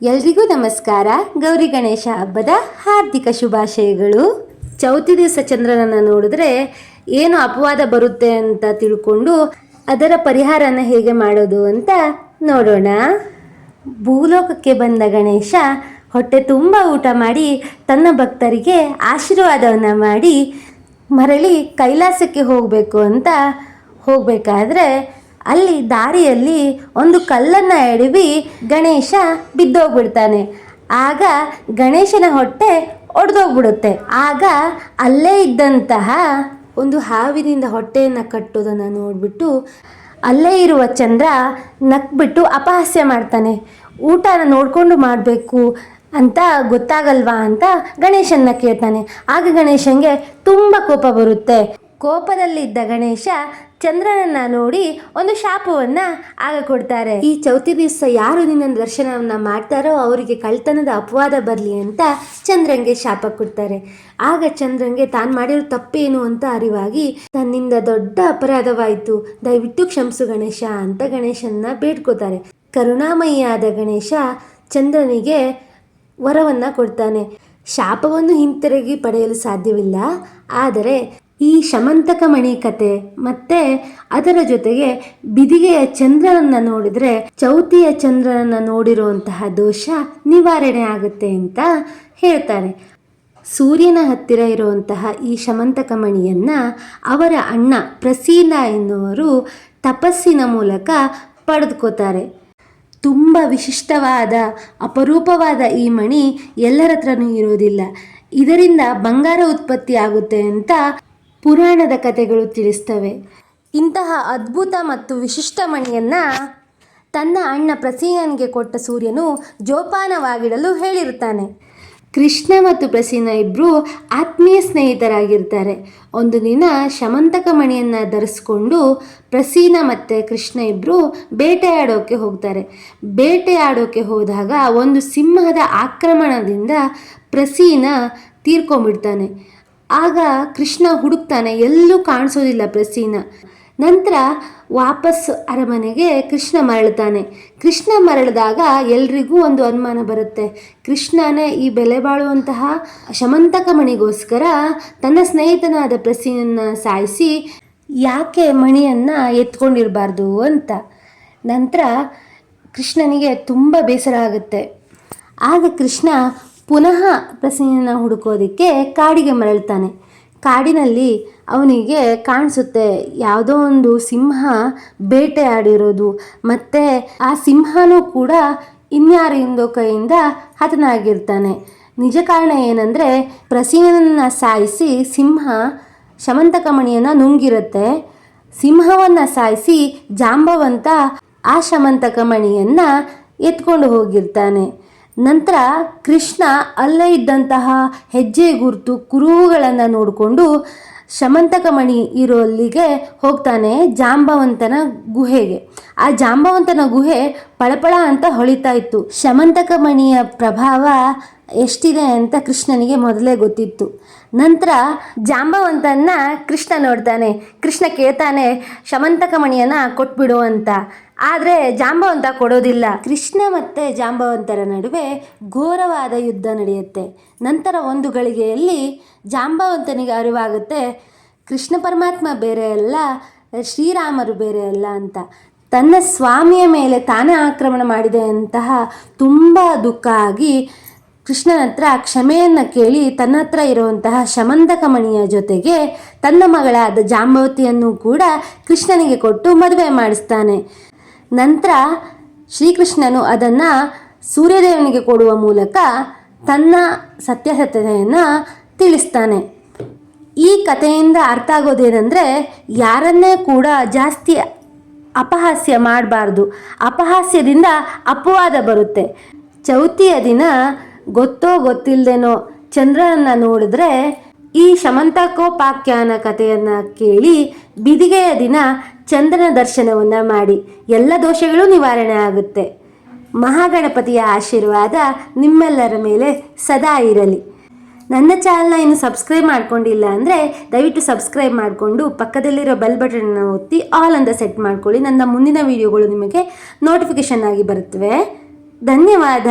ಎಲ್ರಿಗೂ ನಮಸ್ಕಾರ. ಗೌರಿ ಗಣೇಶ ಹಬ್ಬದ ಹಾರ್ದಿಕ ಶುಭಾಶಯಗಳು. ಚೌತಿ ದಿವಸ ಚಂದ್ರನನ್ನು ನೋಡಿದ್ರೆ ಏನು ಅಪವಾದ ಬರುತ್ತೆ ಅಂತ ತಿಳ್ಕೊಂಡು ಅದರ ಪರಿಹಾರನ ಹೇಗೆ ಮಾಡೋದು ಅಂತ ನೋಡೋಣ. ಭೂಲೋಕಕ್ಕೆ ಬಂದ ಗಣೇಶ ಹೊಟ್ಟೆ ತುಂಬ ಊಟ ಮಾಡಿ ತನ್ನ ಭಕ್ತರಿಗೆ ಆಶೀರ್ವಾದವನ್ನು ಮಾಡಿ ಮರಳಿ ಕೈಲಾಸಕ್ಕೆ ಹೋಗಬೇಕು ಅಂತ ಹೋಗಬೇಕಾದ್ರೆ ಅಲ್ಲಿ ದಾರಿಯಲ್ಲಿ ಒಂದು ಕಲ್ಲನ್ನು ಎಡವಿ ಗಣೇಶ ಬಿದ್ದೋಗ್ಬಿಡ್ತಾನೆ. ಆಗ ಗಣೇಶನ ಹೊಟ್ಟೆ ಒಡೆದೋಗ್ಬಿಡುತ್ತೆ. ಆಗ ಅಲ್ಲೇ ಇದ್ದಂತಹ ಒಂದು ಹಾವಿನಿಂದ ಹೊಟ್ಟೆಯನ್ನು ಕಟ್ಟೋದನ್ನು ನೋಡಿಬಿಟ್ಟು ಅಲ್ಲೇ ಇರುವ ಚಂದ್ರ ನಕ್ಬಿಟ್ಟು ಅಪಹಾಸ್ಯ ಮಾಡ್ತಾನೆ. ಊಟನ ನೋಡಿಕೊಂಡು ಮಾಡಬೇಕು ಅಂತ ಗೊತ್ತಾಗಲ್ವಾ ಅಂತ ಗಣೇಶನ್ನ ಕೇಳ್ತಾನೆ. ಆಗ ಗಣೇಶನ್ಗೆ ತುಂಬ ಕೋಪ ಬರುತ್ತೆ. ಕೋಪದಲ್ಲಿದ್ದ ಗಣೇಶ ಚಂದ್ರನನ್ನ ನೋಡಿ ಒಂದು ಶಾಪವನ್ನ ಆಗ ಕೊಡ್ತಾರೆ ಈ ಚೌತಿ ದಿವಸ ಯಾರು ನಿನ್ನ ದರ್ಶನವನ್ನ ಮಾಡ್ತಾರೋ ಅವರಿಗೆ ಕಳ್ತನದ ಅಪವಾದ ಬರಲಿ ಅಂತ ಚಂದ್ರಂಗೆ ಶಾಪ ಕೊಡ್ತಾರೆ. ಆಗ ಚಂದ್ರಂಗೆ ತಾನು ಮಾಡಿರೋ ತಪ್ಪೇನು ಅಂತ ಅರಿವಾಗಿ, ತನ್ನಿಂದ ದೊಡ್ಡ ಅಪರಾಧವಾಯಿತು. ದಯವಿಟ್ಟು ಕ್ಷಮಿಸು ಗಣೇಶ ಅಂತ ಗಣೇಶನ್ನ ಬೇಡ್ಕೋತಾರೆ. ಕರುಣಾಮಯಿಯಾದ ಗಣೇಶ ಚಂದ್ರನಿಗೆ ವರವನ್ನ ಕೊಡ್ತಾನೆ. ಶಾಪವನ್ನು ಹಿಂತಿರುಗಿ ಪಡೆಯಲು ಸಾಧ್ಯವಿಲ್ಲ. ಆದರೆ ಈ ಶಮಂತಕ ಮಣಿ ಕತೆ ಮತ್ತೆ ಅದರ ಜೊತೆಗೆ ಬಿದಿಗೆಯ ಚಂದ್ರನನ್ನ ನೋಡಿದ್ರೆ ಚೌತಿಯ ಚಂದ್ರನನ್ನ ನೋಡಿರುವಂತಹ ದೋಷ ನಿವಾರಣೆ ಆಗುತ್ತೆ ಅಂತ ಹೇಳ್ತಾರೆ. ಸೂರ್ಯನ ಹತ್ತಿರ ಇರುವಂತಹ ಈ ಶಮಂತಕ ಮಣಿಯನ್ನ ಅವರ ಅಣ್ಣ ಪ್ರಸೀನ ಎನ್ನುವರು ತಪಸ್ಸಿನ ಮೂಲಕ ಪಡೆದುಕೋತಾರೆ ತುಂಬ ವಿಶಿಷ್ಟವಾದ, ಅಪರೂಪವಾದ ಈ ಮಣಿ ಎಲ್ಲರ ಹತ್ರನೂ ಇರೋದಿಲ್ಲ ಇದರಿಂದ ಬಂಗಾರ ಉತ್ಪತ್ತಿ ಆಗುತ್ತೆ ಅಂತ ಪುರಾಣದ ಕಥೆಗಳು ತಿಳಿಸ್ತವೆ. ಇಂತಹ ಅದ್ಭುತ ಮತ್ತು ವಿಶಿಷ್ಟ ಮಣಿಯನ್ನು ತನ್ನ ಅಣ್ಣ ಪ್ರಸೀನನಿಗೆ ಕೊಟ್ಟ ಸೂರ್ಯನು ಜೋಪಾನವಾಗಿಡಲು ಹೇಳಿರುತ್ತಾನೆ. ಕೃಷ್ಣ ಮತ್ತು ಪ್ರಸೀನ ಇಬ್ಬರು ಆತ್ಮೀಯ ಸ್ನೇಹಿತರಾಗಿರ್ತಾರೆ. ಒಂದು ದಿನ ಶಮಂತಕ ಮಣಿಯನ್ನು ಧರಿಸ್ಕೊಂಡು ಪ್ರಸೀನ ಮತ್ತು ಕೃಷ್ಣ ಇಬ್ಬರು ಬೇಟೆಯಾಡೋಕ್ಕೆ ಹೋಗ್ತಾರೆ. ಬೇಟೆಯಾಡೋಕ್ಕೆ ಹೋದಾಗ ಒಂದು ಸಿಂಹದ ಆಕ್ರಮಣದಿಂದ ಪ್ರಸೀನ ತೀರ್ಕೊಂಡ್ಬಿಡ್ತಾನೆ. ಆಗ ಕೃಷ್ಣ ಹುಡುಕ್ತಾನೆ, ಎಲ್ಲೂ ಕಾಣಿಸೋದಿಲ್ಲ ಪ್ರಸೀನ. ನಂತರ ವಾಪಸ್ ಅರಮನೆಗೆ ಕೃಷ್ಣ ಮರಳ್ತಾನೆ ಕೃಷ್ಣ ಮರಳಿದಾಗ ಎಲ್ರಿಗೂ ಒಂದು ಅನುಮಾನ ಬರುತ್ತೆ. ಕೃಷ್ಣನೇ ಈ ಬೆಲೆ ಬಾಳುವಂತಹ ಶಮಂತಕ ಮಣಿಗೋಸ್ಕರ ತನ್ನ ಸ್ನೇಹಿತನಾದ ಪ್ರಸೀನನ್ನ ಸಾಯಿಸಿ ಯಾಕೆ ಮಣಿಯನ್ನು ಎತ್ಕೊಂಡಿರಬಾರ್ದು ಅಂತ. ನಂತರ ಕೃಷ್ಣನಿಗೆ ತುಂಬ ಬೇಸರ ಆಗುತ್ತೆ. ಆಗ ಕೃಷ್ಣ ಪುನಃ ಪ್ರಸನ್ನ ಹುಡುಕೋದಕ್ಕೆ ಕಾಡಿಗೆ ಮರಳ್ತಾನೆ. ಕಾಡಿನಲ್ಲಿ ಅವನಿಗೆ ಕಾಣಿಸುತ್ತೆ, ಯಾವುದೋ ಒಂದು ಸಿಂಹ ಬೇಟೆಯಾಡಿರೋದು ಮತ್ತು ಆ ಸಿಂಹನೂ ಕೂಡ ಇನ್ಯಾರಿಂದೋ ಕೈಯಿಂದ ಹತನಾಗಿರ್ತಾನೆ. ನಿಜ ಕಾರಣ ಏನಂದರೆ ಪ್ರಸೀನನ್ನು ಸಾಯಿಸಿ ಸಿಂಹ ಶಮಂತಕಮಣಿಯನ್ನು ನುಂಗಿರುತ್ತೆ. ಸಿಂಹವನ್ನು ಸಾಯಿಸಿ ಜಾಂಬವಂತ ಆ ಶಮಂತಕಮಣಿಯನ್ನು ಎತ್ಕೊಂಡು ಹೋಗಿರ್ತಾನೆ. ನಂತರ ಕೃಷ್ಣ ಅಲ್ಲೇ ಇದ್ದಂತಹ ಹೆಜ್ಜೆ ಗುರುತು ಕುರುಹುಗಳನ್ನು ನೋಡಿಕೊಂಡು ಶಮಂತಕಮಣಿ ಇರೋಲ್ಲಿಗೆ ಹೋಗ್ತಾನೆ ಜಾಂಬವಂತನ ಗುಹೆಗೆ. ಆ ಜಾಂಬವಂತನ ಗುಹೆ ಪಳಪಳ ಅಂತ ಹೊಳಿತಾ ಇತ್ತು. ಶಮಂತಕ ಮಣಿಯ ಪ್ರಭಾವ ಎಷ್ಟಿದೆ ಅಂತ ಕೃಷ್ಣನಿಗೆ ಮೊದಲೇ ಗೊತ್ತಿತ್ತು. ನಂತರ ಜಾಂಬವಂತನ್ನ ಕೃಷ್ಣ ನೋಡ್ತಾನೆ. ಕೃಷ್ಣ ಕೇಳ್ತಾನೆ, ಶಮಂತಕ ಮಣಿಯನ್ನು ಕೊಟ್ಬಿಡು ಅಂತ. ಆದರೆ ಜಾಂಬವಂತ ಕೊಡೋದಿಲ್ಲ. ಕೃಷ್ಣ ಮತ್ತು ಜಾಂಬವಂತರ ನಡುವೆ ಘೋರವಾದ ಯುದ್ಧ ನಡೆಯುತ್ತೆ. ನಂತರ ಒಂದು ಗಳಿಗೆಯಲ್ಲಿ ಜಾಂಬವಂತನಿಗೆ ಅರಿವಾಗುತ್ತೆ, ಕೃಷ್ಣ ಪರಮಾತ್ಮ ಬೇರೆ ಅಲ್ಲ, ಶ್ರೀರಾಮರು ಬೇರೆ ಅಲ್ಲ ಅಂತ. ತನ್ನ ಸ್ವಾಮಿಯ ಮೇಲೆ ತಾನೇ ಆಕ್ರಮಣ ಮಾಡಿದೆ ಅಂತಹ ತುಂಬ ದುಃಖ ಆಗಿ ಕೃಷ್ಣನ ಹತ್ರ ಕ್ಷಮೆಯನ್ನು ಕೇಳಿ ತನ್ನ ಹತ್ರ ಇರುವಂತಹ ಶಮಂತಕಮಣಿಯ ಜೊತೆಗೆ ತನ್ನ ಮಗಳಾದ ಜಾಂಬವತಿಯನ್ನು ಕೂಡ ಕೃಷ್ಣನಿಗೆ ಕೊಟ್ಟು ಮದುವೆ ಮಾಡಿಸ್ತಾನೆ. ನಂತರ ಶ್ರೀಕೃಷ್ಣನು ಅದನ್ನು ಸೂರ್ಯದೇವನಿಗೆ ಕೊಡುವ ಮೂಲಕ ತನ್ನ ಸತ್ಯಸತ್ಯತೆಯನ್ನು ತಿಳಿಸ್ತಾನೆ. ಈ ಕಥೆಯಿಂದ ಅರ್ಥ ಆಗೋದೇನೆಂದರೆ ಯಾರನ್ನೇ ಕೂಡ ಜಾಸ್ತಿ ಅಪಹಾಸ್ಯ ಮಾಡಬಾರ್ದು. ಅಪಹಾಸ್ಯದಿಂದ ಅಪವಾದ ಬರುತ್ತೆ. ಚೌತಿಯ ದಿನ ಗೊತ್ತೋ ಗೊತ್ತಿಲ್ಲದೇನೋ ಚಂದ್ರನನ್ನು ನೋಡಿದ್ರೆ ಈ ಶಮಂತಕೋಪಾಖ್ಯಾನ ಕಥೆಯನ್ನು ಕೇಳಿ ಬಿದಿಗೆಯ ದಿನ ಚಂದ್ರನ ದರ್ಶನವನ್ನು ಮಾಡಿ ಎಲ್ಲ ದೋಷಗಳು ನಿವಾರಣೆ ಆಗುತ್ತೆ. ಮಹಾಗಣಪತಿಯ ಆಶೀರ್ವಾದ ನಿಮ್ಮೆಲ್ಲರ ಮೇಲೆ ಸದಾ ಇರಲಿ. ನನ್ನ ಚಾನಲ್ನ ಇನ್ನು ಸಬ್ಸ್ಕ್ರೈಬ್ ಮಾಡ್ಕೊಂಡಿಲ್ಲ ಅಂದರೆ ದಯವಿಟ್ಟು ಸಬ್ಸ್ಕ್ರೈಬ್ ಮಾಡಿಕೊಂಡು ಪಕ್ಕದಲ್ಲಿರೋ ಬೆಲ್ ಬಟನ್ನ ಒತ್ತಿ ಆಲ್ ಅಂತ ಸೆಟ್ ಮಾಡ್ಕೊಳ್ಳಿ. ನನ್ನ ಮುಂದಿನ ವೀಡಿಯೋಗಳು ನಿಮಗೆ ನೋಟಿಫಿಕೇಷನ್ ಆಗಿ ಬರುತ್ತವೆ. ಧನ್ಯವಾದ.